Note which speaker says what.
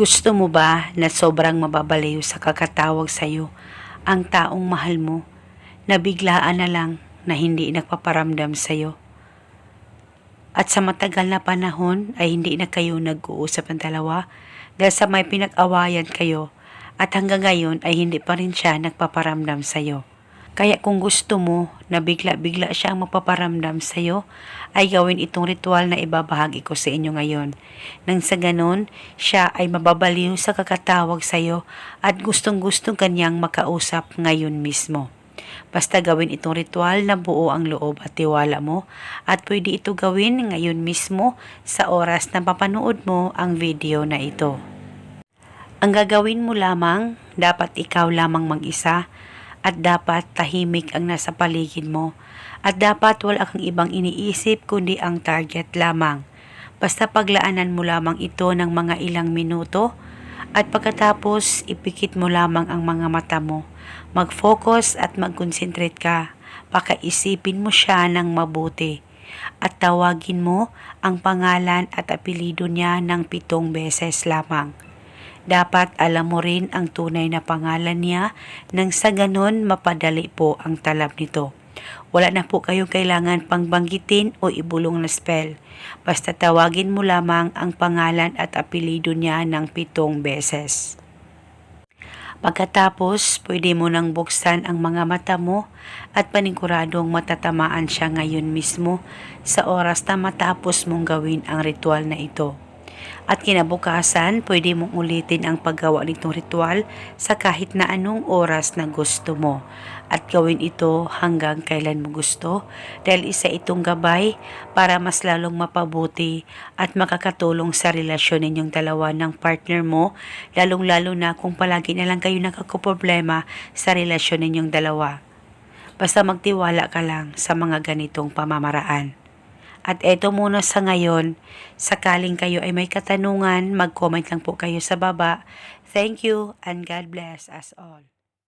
Speaker 1: Gusto mo ba na sobrang mababaliw sa kakatawag sa'yo ang taong mahal mo na biglaan na lang na hindi nagpaparamdam sa'yo? At sa matagal na panahon ay hindi na kayo nag-uusap ng dalawa dahil sa may pinag-awayan kayo at hanggang ngayon ay hindi pa rin siya nagpaparamdam sa'yo. Kaya kung gusto mo na bigla-bigla siyang mapaparamdam sa'yo, ay gawin itong ritual na ibabahagi ko sa inyo ngayon. Nang sa ganon, siya ay mababaliw sa kakatawag sa'yo at gustong-gustong kanyang makausap ngayon mismo. Basta gawin itong ritual na buo ang loob at tiwala mo at pwede ito gawin ngayon mismo sa oras na papanood mo ang video na ito. Ang gagawin mo lamang, dapat ikaw lamang mag-isa at dapat tahimik ang nasa paligid mo at dapat wala kang ibang iniisip kundi ang target lamang. Basta paglaanan mo lamang ito ng mga ilang minuto at pagkatapos ipikit mo lamang ang mga mata mo. Mag-focus at mag-concentrate ka. Pakaisipin mo siya ng mabuti at tawagin mo ang pangalan at apelido niya ng pitong beses lamang. Dapat alam mo rin ang tunay na pangalan niya nang sa ganon mapadali po ang talab nito. Wala na po kayong kailangan pangbanggitin o ibulong na spell. Basta tawagin mo lamang ang pangalan at apelido niya ng pitong beses. Pagkatapos, pwede mo nang buksan ang mga mata mo at paniguradong matatamaan siya ngayon mismo sa oras na matapos mong gawin ang ritual na ito. At kinabukasan, pwede mong ulitin ang paggawa nitong ritual sa kahit na anong oras na gusto mo. At gawin ito hanggang kailan mo gusto dahil isa itong gabay para mas lalong mapabuti at makakatulong sa relasyon ninyong dalawa ng partner mo, lalong-lalo na kung palagi na lang kayo nagkakuproblema sa relasyon ninyong dalawa. Basta magtiwala ka lang sa mga ganitong pamamaraan. At eto muna sa ngayon, sakaling kayo ay may katanungan, mag-comment lang po kayo sa baba. Thank you and God bless us all.